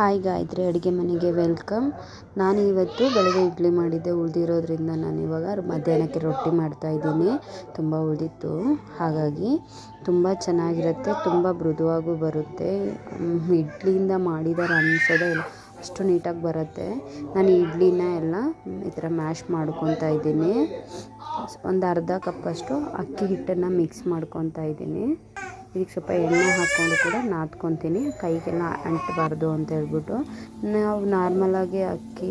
Hi Gayatri, ಅಡುಗೆ ಮನೆಗೆ welcome. ನಾನು ಇವತ್ತು ಬೆಳಗ್ಗೆ ಇಡ್ಲಿ ಮಾಡಿದ್ದೆ, ಉಳಿದಿರೋದ್ರಿಂದ ನಾನು ಇವಾಗ ಮಧ್ಯಾಹ್ನಕ್ಕೆ ರೊಟ್ಟಿ ಮಾಡ್ತಾ ಇದ್ದೀನಿ. ತುಂಬ ಉಳಿದಿತ್ತು. ಹಾಗಾಗಿ ತುಂಬ ಚೆನ್ನಾಗಿರುತ್ತೆ, ತುಂಬ ಮೃದುವಾಗೂ ಬರುತ್ತೆ. ಇಡ್ಲಿಯಿಂದ ಮಾಡಿದಾರೆ ಅನ್ಸೋದೇ ಇಲ್ಲ ಅಷ್ಟು ನೀಟಾಗಿ ಬರುತ್ತೆ. ನಾನು ಇಡ್ಲಿನ ಎಲ್ಲ ಈ ಥರ ಮ್ಯಾಶ್ ಮಾಡ್ಕೊತಾ ಇದ್ದೀನಿ. ಒಂದು ಅರ್ಧ ಕಪ್ಪಷ್ಟು ಅಕ್ಕಿ ಹಿಟ್ಟನ್ನು ಮಿಕ್ಸ್ ಮಾಡ್ಕೊತಾ ಇದ್ದೀನಿ. ಇದಕ್ಕೆ ಸ್ವಲ್ಪ ಎಣ್ಣೆ ಹಾಕ್ಕೊಂಡು ಕೂಡ ನಾದ್ಕೊತೀನಿ. ಕೈಗೆಲ್ಲ ಅಂಟಬಾರ್ದು ಅಂತ ಹೇಳ್ಬಿಟ್ಟು ನಾವು ನಾರ್ಮಲಾಗಿ ಅಕ್ಕಿ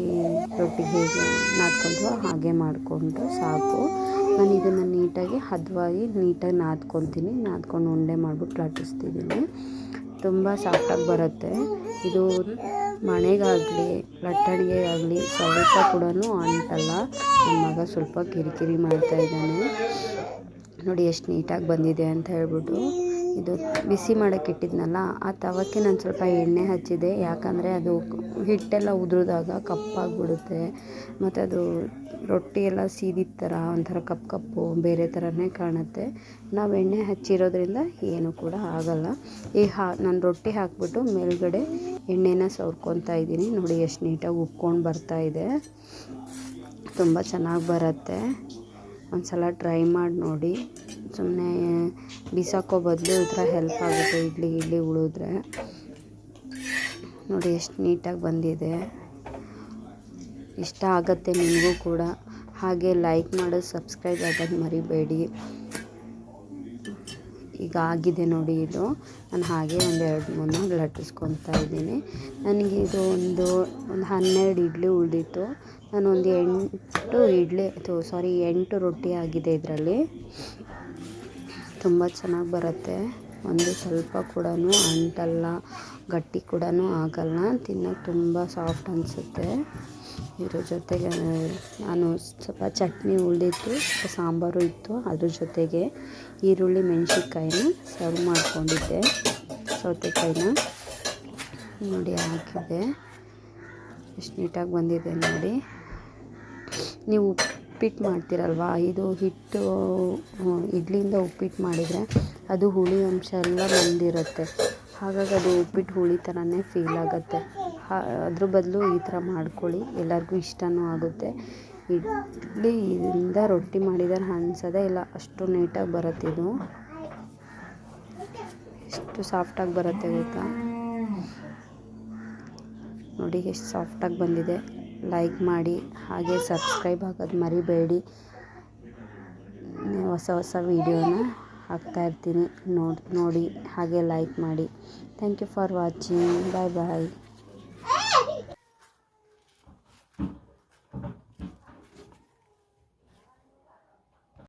ರೊಟ್ಟಿ ಹೇಗೆ ನಾದ್ಕೊಂತೀವೋ ಹಾಗೆ ಮಾಡಿಕೊಂಡು ಸಾಕು. ನಾನು ಇದನ್ನು ನೀಟಾಗಿ ಹದವಾಗಿ ನೀಟಾಗಿ ನಾದ್ಕೊತೀನಿ. ನಾದ್ಕೊಂಡು ಉಂಡೆ ಮಾಡಿಬಿಟ್ಟು ಲಟ್ಟಿಸ್ತಿದ್ದೀನಿ. ತುಂಬ ಸಾಫ್ಟಾಗಿ ಬರುತ್ತೆ. ಇದು ಮನೆಗಾಗಲಿ ಲಟ್ಟಣಿಗೆ ಆಗಲಿ ಸ್ವಲ್ಪ ಕೂಡ ಅಂಟಲ್ಲ. ನನ್ನ ಮಗ ಸ್ವಲ್ಪ ಕಿರಿಕಿರಿ ಮಾಡ್ತಾಯಿದ್ದಾನೆ ನೋಡಿ ಎಷ್ಟು ನೀಟಾಗಿ ಬಂದಿದೆ ಅಂತ ಹೇಳ್ಬಿಟ್ಟು. ಇದು ಬಿಸಿ ಮಾಡೋಕ್ಕೆ ಇಟ್ಟಿದ್ನಲ್ಲ, ಆ ತವಕ್ಕೆ ನಾನು ಸ್ವಲ್ಪ ಎಣ್ಣೆ ಹಚ್ಚಿದೆ. ಯಾಕಂದರೆ ಅದು ಹಿಟ್ಟೆಲ್ಲ ಉದುರಿದಾಗ ಕಪ್ಪಾಗಿಬಿಡುತ್ತೆ. ಮತ್ತು ಅದು ರೊಟ್ಟಿ ಎಲ್ಲ ಸೀದಿದ ಥರ ಒಂಥರ ಕಪ್ಪು ಕಪ್ಪು, ಬೇರೆ ಥರನೇ ಕಾಣುತ್ತೆ. ನಾವು ಎಣ್ಣೆ ಹಚ್ಚಿರೋದ್ರಿಂದ ಏನೂ ಕೂಡ ಆಗಲ್ಲ. ಈ ಹಾ, ನಾನು ರೊಟ್ಟಿ ಹಾಕ್ಬಿಟ್ಟು ಮೇಲ್ಗಡೆ ಎಣ್ಣೆನ ಸವರ್ಕೊತಾ ಇದ್ದೀನಿ. ನೋಡಿ, ಎಷ್ಟು ನೀಟಾಗಿ ಉಪ್ಕೊಂಡು ಇದೆ. ತುಂಬ ಚೆನ್ನಾಗಿ ಬರುತ್ತೆ. ಒಂದು ಸಲ ಟ್ರೈ ಮಾಡಿ ನೋಡಿ. ಸುಮ್ಮನೆ ಬಿಸಾಕೋ ಬದಲು ಈ ಥರ ಹೆಲ್ಪ್ ಆಗುತ್ತೆ, ಇಡ್ಲಿ ಇಡ್ಲಿ ಉಳಿದ್ರೆ. ನೋಡಿ ಎಷ್ಟು ನೀಟಾಗಿ ಬಂದಿದೆ. ಇಷ್ಟ ಆಗುತ್ತೆ ನಿಮಗೂ ಕೂಡ. ಹಾಗೆ ಲೈಕ್ ಮಾಡೋದು ಸಬ್ಸ್ಕ್ರೈಬ್ ಆಗೋದು ಮರಿಬೇಡಿ. ಈಗ ಆಗಿದೆ ನೋಡಿ ಇದು. ನಾನು ಹಾಗೆ ಒಂದು ಎರಡು, ಮೂರು ಲಟ್ಟಿಸ್ಕೊತಾ ಇದ್ದೀನಿ. ನನಗೆ ಇದು ಒಂದು ಒಂದು ಹನ್ನೆರಡು ಇಡ್ಲಿ ಉಳಿದಿತ್ತು. ನಾನು ಒಂದು ಎಂಟು ಇಡ್ಲಿ ಅಥವಾ ಸಾರಿ ಎಂಟು ರೊಟ್ಟಿ ಆಗಿದೆ ಇದರಲ್ಲಿ. ತುಂಬ ಚೆನ್ನಾಗಿ ಬರುತ್ತೆ. ಒಂದು ಸ್ವಲ್ಪ ಕೂಡ ಅಂಟಲ್ಲ, ಗಟ್ಟಿ ಕೂಡ ಆಗಲ್ಲ. ತಿನ್ನೋಕ್ಕೆ ತುಂಬ ಸಾಫ್ಟ್ ಅನಿಸುತ್ತೆ. ಇದ್ರ ಜೊತೆಗೆ, ನಾನು ಸ್ವಲ್ಪ ಚಟ್ನಿ ಉಳಿದಿತ್ತು ಸಾಂಬಾರು ಇತ್ತು. ಅದ್ರ ಜೊತೆಗೆ ಈರುಳ್ಳಿ ಮೆಣಸಿನ್ಕಾಯಿನ ಸರ್ವ್ ಮಾಡಿಕೊಂಡಿದ್ದೆ. ಸೌತೆಕಾಯಿನ ನೋಡಿ ಹಾಕಿದೆ ಎಷ್ಟು ನೀಟಾಗಿ ಬಂದಿದೆ ನೋಡಿ. ನೀವು ಉಪ್ಪಿಟ್ಟು ಮಾಡ್ತೀರಲ್ವ? ಇದು ಹಿಟ್ಟು, ಇಡ್ಲಿಯಿಂದ ಉಪ್ಪಿಟ್ಟು ಮಾಡಿದರೆ ಅದು ಹುಳಿ ಅಂಶ ಎಲ್ಲ ಬಂದಿರುತ್ತೆ. ಹಾಗಾಗಿ ಅದು ಉಪ್ಪಿಟ್ಟು ಹುಳಿ ಥರನೇ ಫೀಲ್ ಆಗುತ್ತೆ. ಅದ್ರ ಬದಲು ಈ ಥರ ಮಾಡ್ಕೊಳ್ಳಿ. ಎಲ್ಲರಿಗೂ ಇಷ್ಟವೂ ಆಗುತ್ತೆ. ಇಡ್ಲಿ ಇದರಿಂದ ರೊಟ್ಟಿ ಮಾಡಿದರೆ ಅನ್ಸೋದೇ ಇಲ್ಲ. ಅಷ್ಟು ನೀಟಾಗಿ ಬರುತ್ತೆ ಇದು. ಎಷ್ಟು ಸಾಫ್ಟಾಗಿ ಬರುತ್ತೆ ಗೊತ್ತಾ? ನೋಡಿ, ಎಷ್ಟು ಸಾಫ್ಟಾಗಿ ಬಂದಿದೆ. ಲೈಕ್ ಮಾಡಿ, ಹಾಗೆ ಸಬ್ಸ್ಕ್ರೈಬ್ ಆಗೋದು ಮರಿಬೇಡಿ. ಹೊಸ ಹೊಸ ವೀಡಿಯೋನ ಹಾಕ್ತಾಯಿರ್ತೀನಿ ನೋಡಿ ನೋಡಿ, ಹಾಗೆ ಲೈಕ್ ಮಾಡಿ. Thank you for watching. Bye bye.